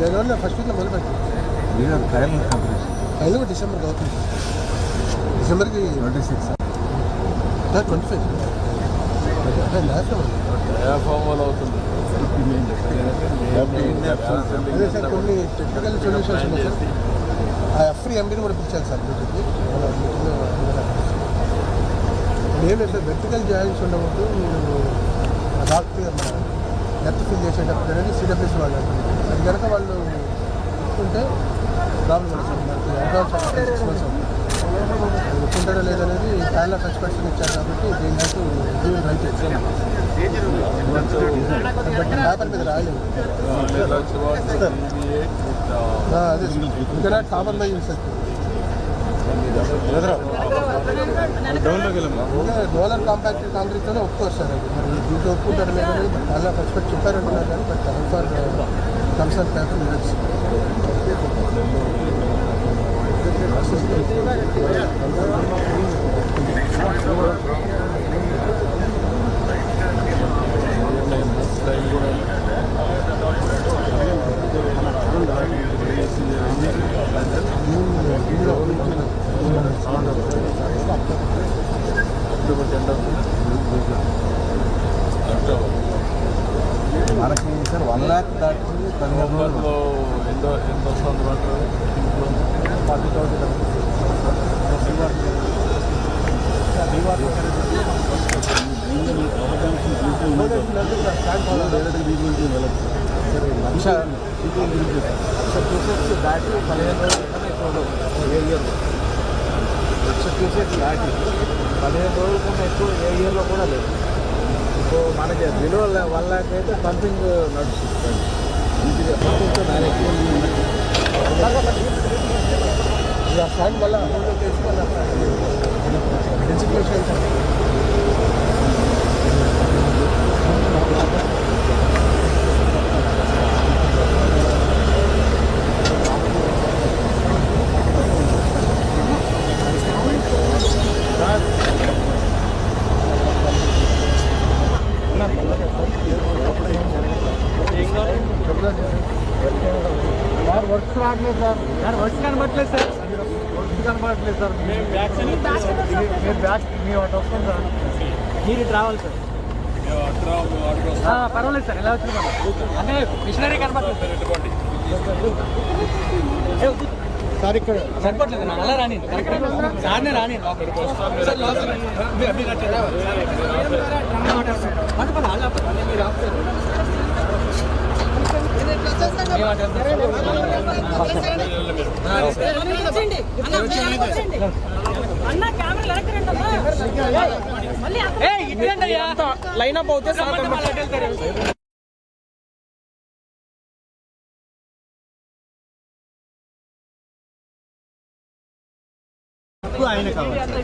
జనవరిలో ఫస్ట్ వీక్లో మొదలు పెట్టండి ఫైనల్ డిసెంబర్ అవుతుంది డిసెంబర్కి ట్వంటీ సిక్స్ ట్వంటీ ఫైవ్ అదే సార్ కొన్ని టెక్నికల్ సొల్యూషన్స్ ఉన్నాయి సార్ ఆ ఎఫ్రీ ఎండీని కూడా పిలిచాను సార్ మీటింగ్కి లేదు సార్ వెర్టికల్ జాయింట్స్ ఉండవద్దు మీరు డాక్టర్ నెట్ ఫిల్ చేసేటప్పుడు అనేది సిడబ్ల్యూస్ వాళ్ళు అది కనుక వాళ్ళు ఒప్పుకుంటే ప్రాబ్లం సార్. మనకి అడ్వాన్స్ సిక్స్ మంత్స్ అవుతుంది అది ఒప్పుకుంటారో లేదనేది ప్యానల్ ఆఫ్ ఎక్స్పర్ట్స్ ఇచ్చారు కాబట్టి దీని to give right exam but paper మీద రాయలేదు. అదే ఇంకా not common by use roller compact కాంక్రీట్లోనే ఒప్పుకోవచ్చు సార్ అది మరి దీంట్లో ఒప్పుకుంటారు లేదని బట్ చాలా ఎక్స్పెక్ట్ చెప్పారంటున్నారు కానీ but for concern paper minutes మనకి సార్ వన్ ల్యాక్ దాటి పదిహేను రోజులు ఎంత ఎంత వస్తుంది వాటర్ ఫార్టీ థౌసండ్ లక్ష క్యూసెక్స్ దాటి పదిహేను రోజుల కన్నా ఎక్కువ ఉండవు ఏ పదిహేను రోజుల కన్నా ఎక్కువ ఏ ఇయర్లో కూడా లేదు. సో మనకి బిలో వన్ ల్యాక్ అయితే పంపింగ్ నడుస్తుంది ఈజీగా పంపింగ్తో డైరెక్ట్ ఇలా స్టాండ్ వల్ల సార్ వర్క్స్ రావట్లేదు సార్ సార్ వర్క్స్ కనబడట్లేదు సార్ వర్క్స్ కనబడట్లేదు సార్ మీరు బ్యాక్ మీ ఒకటి వస్తుంది సార్ మీరు ఇటు రావాలి సార్ ఆ, పర్వాలేదు సార్ ఎలా వచ్చిన అంటే మిషనరీ కనబడట్లేదు సార్ ఇక్కడ సరిపట్లేదు నా అలా రాని సార్నే రాని సార్ లైన్ అప్ అవుతే ఆయన కావాలి అట్లా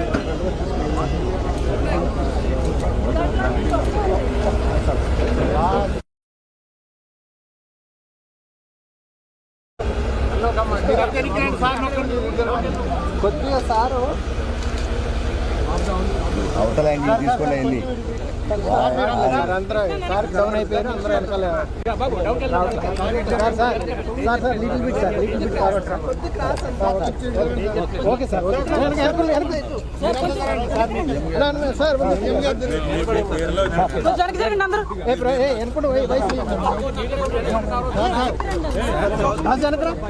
ఇట్లా కొద్దిగా సారు అవతల యాంగిల్ తీసుకొని వెళ్ళి సార్ అందరూ సార్ డౌన్ అయిపోయారు అందరూ వెనకాల sir sir sir sir little bit sir little bit forward okay sir okay sir కొంచెం వెనక్కి జరగండి అందరూ ఎనుకుంటూ వయసు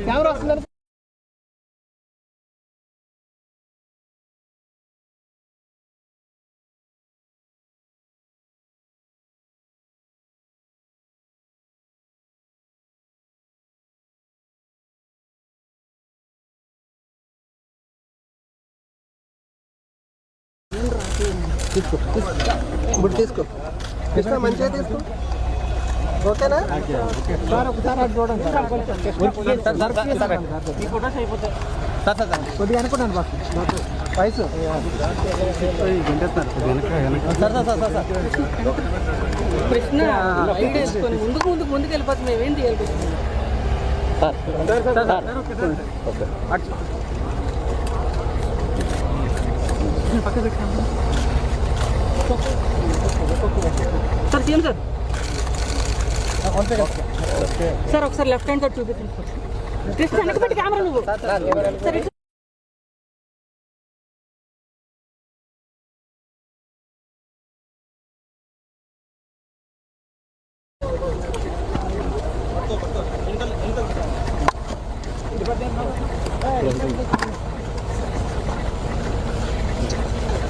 కెమెరా వస్తుంది తీసుకో ఇప్పుడు తీసుకో. తీసుకో మంచిగా తీసుకో. ఓకేనా? సార్ ఒకసారి అటు చూడండి సార్. ఈ ఫొటోస్ అయిపోతాయి. కొద్దిగా అనుకున్నాను బాస్. వయసు? కృష్ణ ముందుకు ముందుకు ముందుకు వెళ్ళిపోతుంది మేమేం తీయాలి సార్ తీయం సార్ సార్ ఒకసారి లెఫ్ట్ హ్యాండ్ తోటి చూపించండి కృష్ణ వెనక పెట్టి కెమెరా నువ్వు సార్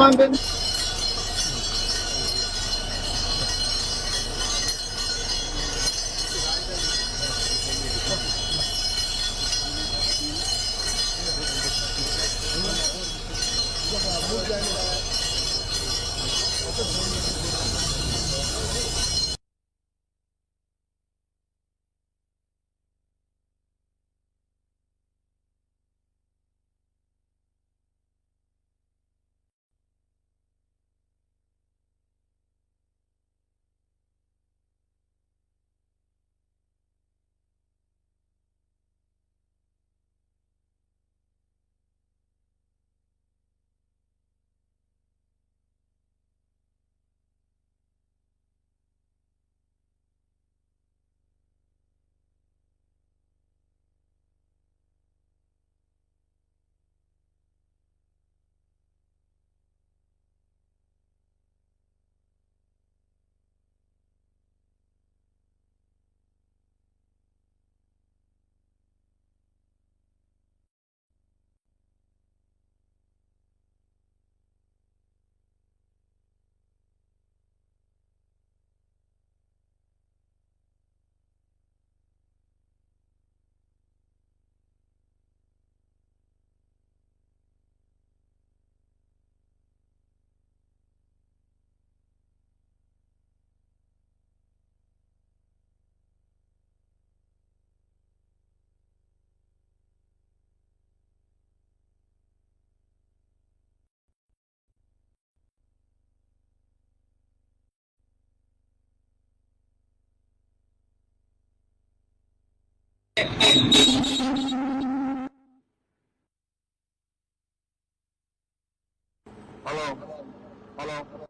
London. Hello. Hello.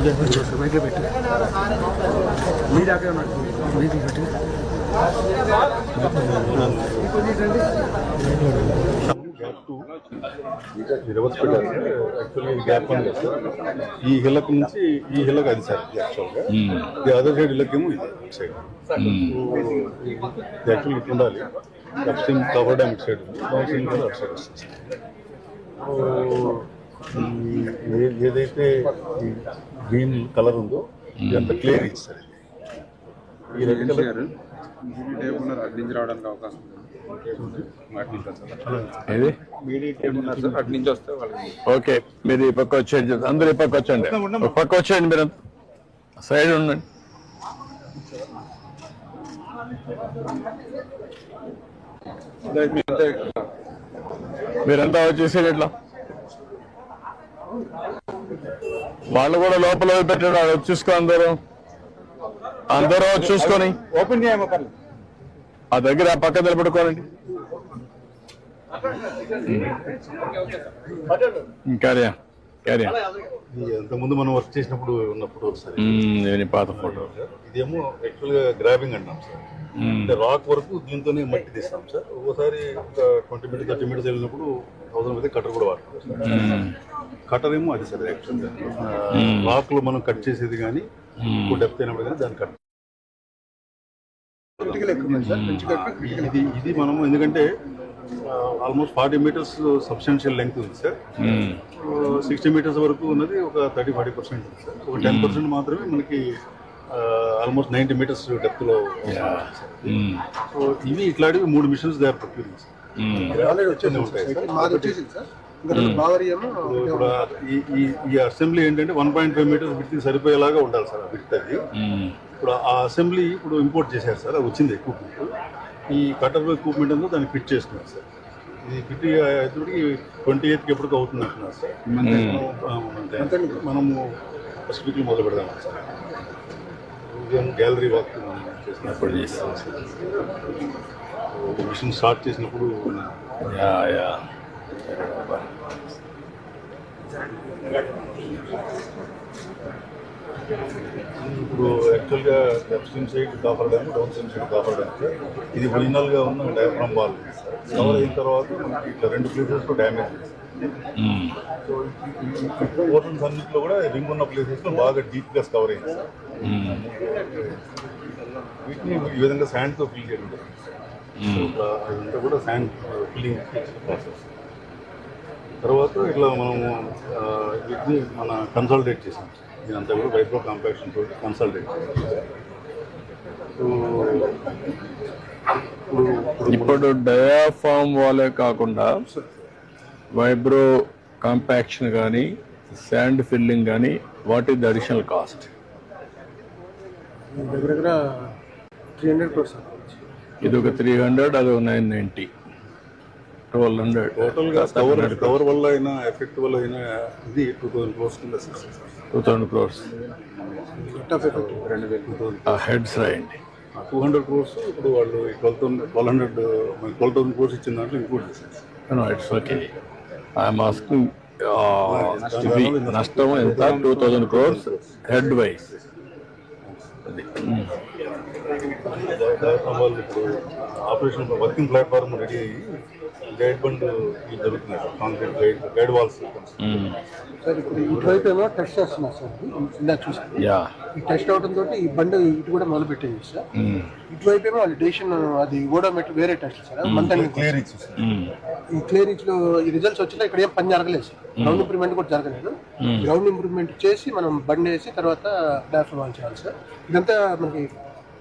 ఇటు hello hello gap two reverse పెట్టారు యాక్చువల్లీ గ్యాప్ వన్ లేదు సార్ ఈ హిల్లక్ నుంచి ఈ హిల్లక్ అది సార్ యాక్చువల్గా ఈ అదర్ సైడ్ హిల్లక్ ఏమో ఇది సైడ్ యాక్చువల్లీ ఇట్లా ఉండాలి లెఫ్ట్ సైడ్ కవర్ డ్యామ్ ఇటు సైడ్ ఉంది డౌన్ సైడ్ కూడా అటు సైడ్ వస్తుంది సో, ఈ ఏ- ఏదైతే గ్రీన్ కలర్ ఉందో ఇదంతా క్లియర్ ఈ రెడ్ కలర్ అటు నుంచి రావడానికి అవకాశం ఉంది. అటు నుంచి వస్తారు ఏది? ఉన్నారు సార్ అటు నుంచి వస్తే వాళ్ళకి ఓకే మీరు ఈ పక్క వచ్చేయండి అందరు ఈ పక్క వచ్చండి పక్క వచ్చేయండి మీరు. సైడ్ ఉండండి. మీరంతా వచ్చేసేది ఇట్లా. వాళ్ళు కూడా లోపల వచ్చి చూసుకో అందరూ. అందరూ చూసుకొని ఓపెన్ చేయమో ఆ దగ్గర ఆ పక్క నిలబడుకోనండి క్యారియా క్యారియా. అంతకుముందు మనం వర్క్ చేసినప్పుడు ఉన్నప్పుడు సార్ నేను పాత ఫోటో. ఇదేమో యాక్చువల్గా గ్రాబింగ్ అంటాం సార్. అంటే రాక్ వరకు దీంతోనే మట్టి తీస్తాం సార్ ఒక్కోసారి ఒక ట్వంటీ మీటర్ థర్టీ మీటర్స్ వెళ్ళినప్పుడు అవసరం అయితే కటర్ కూడా వాడతాం సార్ కటర్ ఏమో అది సార్ యాక్చువల్ రాక్లో మనం కట్ చేసేది కానీ ఎక్కువ డెప్త్ అయినప్పుడు కానీ దాన్ని కట్ ఇది ఇది మనము ఎందుకంటే almost forty metres substantial length ఉంది సార్ సిక్స్టీ మీటర్స్ వరకు ఉన్నది ఒక థర్టీ ఫార్టీ పర్సెంట్ ఉంది సార్ ఒక టెన్ పర్సెంట్ మాత్రమే మనకి ఆల్మోస్ట్ నైంటీ మీటర్స్ డెప్త్లో సో ఇవి ఇట్లాంటివి మూడు machines they are procuring sir ఇప్పుడు ఈ అసెంబ్లీ ఏంటంటే one point five metres with సరిపోయేలాగా ఉండాలి సార్ విత్ అది. ఇప్పుడు ఆ అసెంబ్లీ ఇప్పుడు ఇంపోర్ట్ చేశారు సార్ అది వచ్చింది ఎక్విప్మెంట్ ఈ కటర్ ఎక్విప్మెంట్ అంతా దాన్ని ఫిట్ చేసుకున్నారు సార్ ఇది ఫిట్ అయ్యేటప్పటికి ట్వంటీ ఎయిత్కి ఎప్పటికీ అవుతుంది అంటున్నారు సార్ మనము, ఆ, మనము ఫస్ట్ వీక్లో మొదలు పెడదాం సార్ గ్యాలరీ వాక్ చేసినప్పుడు ఒక మిషన్ స్టార్ట్ చేసినప్పుడు యా యా. ఇప్పుడు యాక్చువల్గా left stream side coffer dam down stream side coffer dam ఇది ఒరిజినల్గా ఉన్న డయాఫ్రమ్ బాల్ కవర్ అయిన తర్వాత మనకి ఇట్లా రెండు ప్లేసెస్లో డ్యామేజ్ పోర్షన్స్ అన్నింటిలో కూడా రింగ్ ఉన్న ప్లేసెస్లో బాగా డీప్గా కవర్ అయింది. సార్ వీటిని ఈ విధంగా శాండ్తో ఫిల్ చేయడం ఇదంతా కూడా శాండ్ ఫిల్లింగ్ ప్రాసెస్ తర్వాత ఇట్లా మనము వీటిని మన కన్సల్టేట్ చేసాం. ఇదంతా కూడా వైబ్రో కాంపాక్షన్ తోటి కన్సల్టేట్ చేసాం. సో ఇప్పుడు ఇప్పుడు ఇప్పుడు డయాఫామ్ వాళ్ళే కాకుండా వైబ్రో కాంపాక్షన్ కానీ శాండ్ ఫిల్లింగ్ కానీ what is the additional cost దగ్గర దగ్గర త్రీ హండ్రెడ్ క్రోర్స్ ఇది ఒక త్రీ హండ్రెడ్ అది ఒక నైన్ నైంటీ ట్వెల్వ్ హండ్రెడ్ టోటల్గా కవర్ కవర్ వల్ల అయినా ఎఫెక్ట్ వల్ల అయినా ఇది టూ థౌసండ్ క్రోర్స్ కింద టూ థౌసండ్ క్రోర్స్ హెడ్స్ రాయండి. టూ హండ్రెడ్ క్రోర్స్ ఇప్పుడు వాళ్ళు twelve thousand twelve hundred twelve thousand crores ఇచ్చిన దాంట్లో ఇంక్లూడ్ చేశారు. ఇట్స్ ఓకే ఐఎమ్ ఆస్కింగ్ నష్టం ఎంత? Two thousand crores head wise operation working platform ready అయ్యి గైడ్ బండ్ జరుగుతున్నాయి concrete guide guide walls. Sir ఇప్పుడు ఇటువైపు ఏమో టెస్ట్ చేస్తున్నారు సార్ ఇందాక చూసాను యా. ఈ టెస్ట్ అవడం తోటి ఈ బండి ఇటు కూడా మొదలు పెట్టింది సార్. ఇటువైపు ఏమో వాళ్ళు డేషన్ అది వేరే టెస్ట్ సార్ మంత్. ఈ క్లియరెన్స్లో ఈ రిజల్ట్స్ వచ్చినా ఇక్కడ ఏం పని జరగలేదు సార్. గ్రౌండ్ ఇంప్రూవ్మెంట్ కూడా జరగలేదు. గ్రౌండ్ ఇంప్రూవ్మెంట్ చేసి మనం బండి వేసి తర్వాత చేయాలి సార్. ఇదంతా మనకి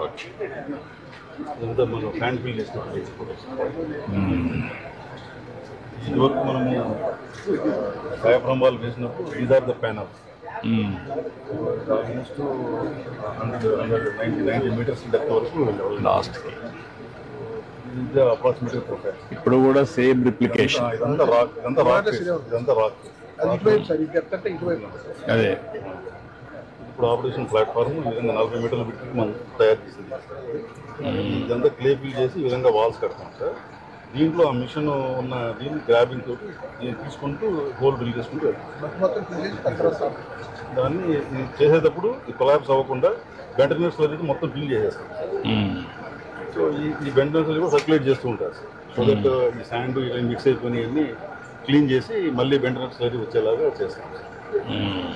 ఆ, ఇదంతా మనం హ్యాండ్ ఫిల్ చేసినప్పుడు ఇదివరకు మనము డయాఫ్రమ్ వాల్ వేసినప్పుడు these are the panels almost hundred hundred ninety ninety metres depth వరకు లాస్ట్కి ఇది అప్రాక్సిమేట్లీ ప్రొఫైల్ ఇప్పుడు కూడా సేమ్ రిప్లికేషన్ ఇదంతా రాక్ ఇదంతా రాక్ ఇదంతా రాక్ అది. ఇప్పుడు ఆపరేషన్ ప్లాట్ఫామ్ ఈ విధంగా నలభై మీటర్ల బిట్కి మనం తయారు చేసింది. ఇదంతా క్లే ఫిల్ చేసి ఈ విధంగా వాల్స్ కడతాం సార్. దీంట్లో ఆ మిషన్ ఉన్న దీన్ని గ్రాబింగ్ తోటి దీన్ని తీసుకుంటూ హోల్ బిల్ చేసుకుంటూ వెళ్తాం. దాన్ని చేసేటప్పుడు ఈ కొలాబ్స్ అవ్వకుండా బెంటనర్స్ అయితే మొత్తం బిల్ చేసేస్తాం. సో ఈ ఈ బెంటనర్స్ కూడా సర్క్యులేట్ చేస్తూ ఉంటారు సో దట్ ఈ శాండ్ ఇలా మిక్స్ అయిపోయినవన్నీ క్లీన్ చేసి మళ్ళీ బెంటనర్స్ వచ్చేలాగా చేస్తాం.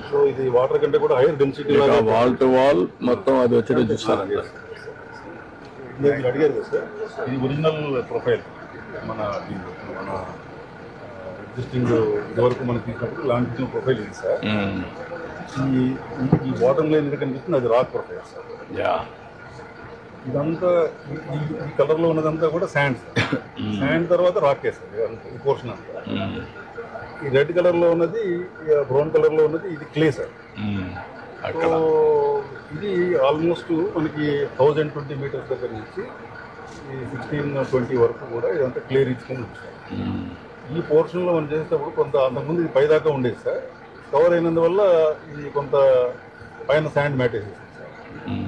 సో ఇది వాటర్ కంటే కూడా హైయర్ డెన్సిటీ లాగా వాల్ టు వాల్ మొత్తం అది వచ్చేటట్టు ఇందాక మీరు అడిగారు కదా సార్ ఇది ఒరిజినల్ ప్రొఫైల్ మన మన ఎగ్జిస్టింగ్ ఇదివరకు మనం తీసినప్పుడు లాంటి ప్రొఫైల్ ఇది సార్ ఈ ఈ బాటమ్ లైన్ ఏదైతే కనిపిస్తుంది అది రాక్ ప్రొఫైల్ సార్ యా ఇదంతా ఈ- కలర్లో ఉన్నదంతా కూడా శాండ్ శాండ్ తర్వాత రాక్ సార్ ఈ పోర్షన్ అంతా. ఈ రెడ్ కలర్లో ఉన్నది బ్రౌన్ కలర్లో ఉన్నది ఇది క్లే సార్. సో ఇది ఆల్మోస్ట్ మనకి థౌజండ్ ట్వంటీ మీటర్స్ దగ్గర నుంచి ఈ సిక్స్టీన్ ట్వంటీ వరకు కూడా ఇదంతా క్లియర్ ఇచ్చుకొని సార్ ఈ పోర్షన్లో మనం చేసేటప్పుడు కొంత అంతకుముందు ఇది పైదాకా ఉండేది సార్. కవర్ అయినందువల్ల ఇది కొంత పైన శాండ్ మ్యాట్ వేసేసింది సార్.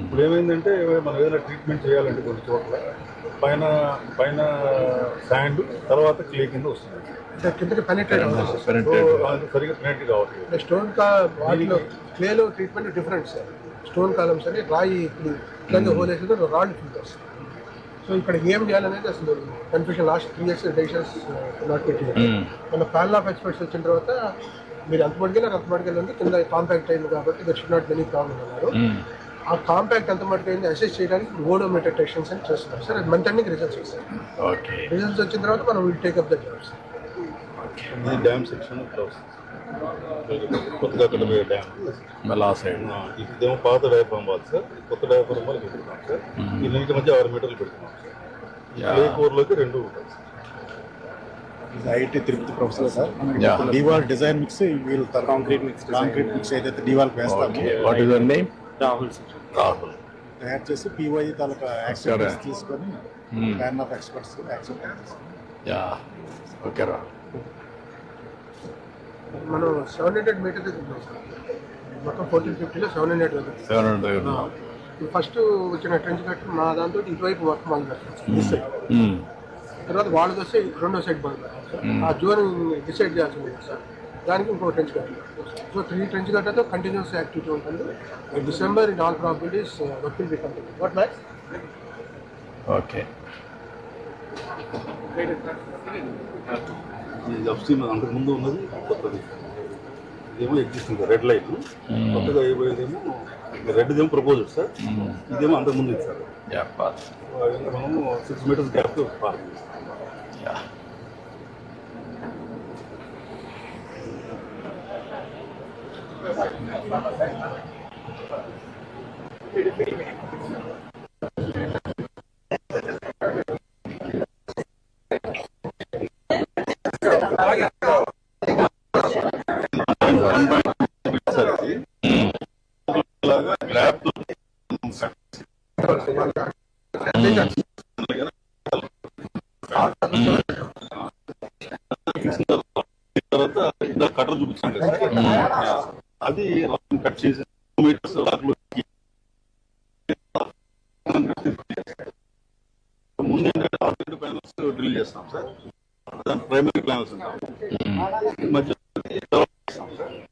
ఇప్పుడు ఏమైందంటే మనం ఏదైనా ట్రీట్మెంట్ చేయాలంటే కొన్ని చోట్ల పైన పైన శాండ్ తర్వాత క్లే కింద వస్తుంది. కిందకి పెనిట్రేట్ అవుతుంది? అంటే స్టోన్ కా వాటిలో క్లేలో treatment different sir. Stone columns అని రాయి ఇప్పుడు ఇట్లాగే హోల్ వేసి రాళ్ళు ఫిల్టర్స్ సో ఇక్కడ ఏం చేయాలనేది అసలు confusion last three years decisions not పెట్టింది మన ప్యానల్ ఆఫ్ ఎక్స్పర్ట్స్ వచ్చిన తర్వాత మీరు ఎంత మటుకెళ్ళారు అంత మటుకెళ్ళండి కింద కాంపాక్ట్ అయింది కాబట్టి that should not many problem అన్నారు. ఆ కాంపాక్ట్ ఎంత మటుకు అయింది అసెస్ చేయడానికి ఓడోమీటర్ టెస్టింగ్స్ అని చేస్తున్నారు. సార్ అది మంత్ అన్నికి రిజల్ట్స్ వస్తాయి. ఓకే. రిజల్ట్స్ వచ్చిన తర్వాత మనం will take up the jobs ఇది డ్యామ్ సెక్షన్ ఇట్లా వస్తుంది కొత్తగా కట్టబోయే డ్యామ్. మళ్ళీ ఆ సైడ్. ఇదేమో పాత డయాఫ్రామ్ వాల్ సార్. కొత్త డయాఫ్రామ్ వాల్ పెడుతున్నాం సార్. ఈ మధ్య ఆరు మీటర్లు పెడుతున్నాం సార్. కోర్లోకి రెండు ఉంటాయి sir. IIT Tirupati professor sir. D wall design mix వీళ్ళు కాంక్రీట్ మిక్స్ కాంక్రీట్ మిక్స్ ఏదైతే D wall వేస్తామో what their name? Rahul sir. Rahul. తయారు చేసి పివై తాలూకా యాక్సెప్టెన్స్ తీసుకొని pan of experts acceptance yeah. Okay Rahul మనం సెవెన్ హండ్రెడ్ మీటర్ దగ్గర ఉన్నాం sir. మొత్తం ఫోర్టీన్ ఫిఫ్టీలో seven hundred seven hundred first వచ్చిన ట్రెంచ్ కట్ మా దాంతో ఇటువైపు వర్క్ పెట్టాం సార్. ఈ సైడ్ తర్వాత వాళ్ళకి వస్తే రెండో సైడ్ పెట్టాం సార్. ఆ జోన్ డిసైడ్ చేయాల్సి ఉంది సార్. దానికి ఇంకో trench cut so three trench కట్టతో continuous activity ఉంటుంది. December in all properties work will be continue what max okay ఇది అప్స్ట్రీమ్ అంతకు ముందు ఉన్నది కొత్తది. ఇదేమో ఎగ్జిస్టింగ్ రెడ్ లైట్ కొత్తగా అయిపోయేదేమో రెడ్ ఏమో ప్రపోజల్ సార్ ఇదేమో అంతకు ముందు సార్ మనము six metres gap park yeah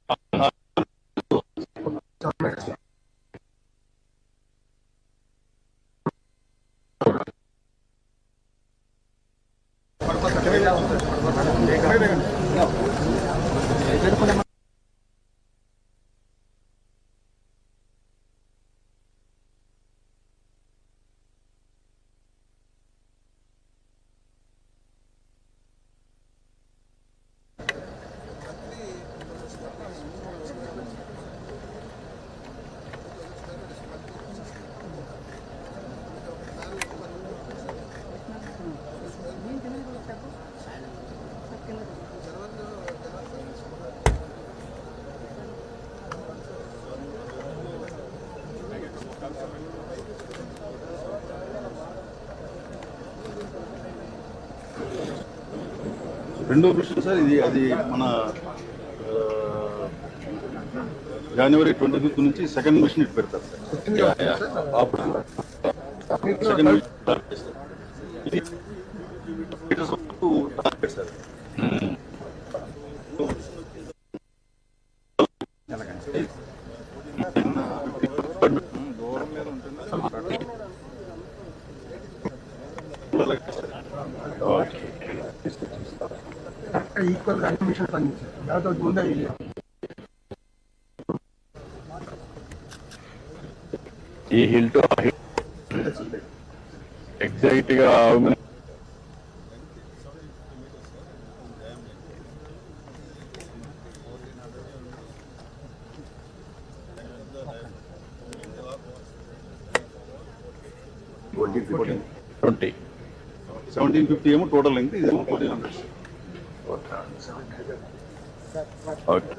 చేస్తాం రెండో ప్రశ్న సార్ ఇది అది మన జనవరి ట్వంటీ ఫిఫ్త్ నుంచి సెకండ్ మిషన్ ఇటు పెడతారు సార్. సెకండ్ మిషన్ స్టార్ట్ చేస్తారు ఇది మీటర్స్ వరకు టార్గెట్ సార్ ఈక్వల్ మిషన్ పనిచేస్తారు దాంతో ముందే ఈ హిల్ టు ఎగ్జాక్ట్గా ట్వంటీ సెవెంటీన్ ఫిఫ్టీ ఏమో టోటల్ లెంగ్త్ ఇదేమో ఫోర్టీన్ హండ్రెడ్ ఓకే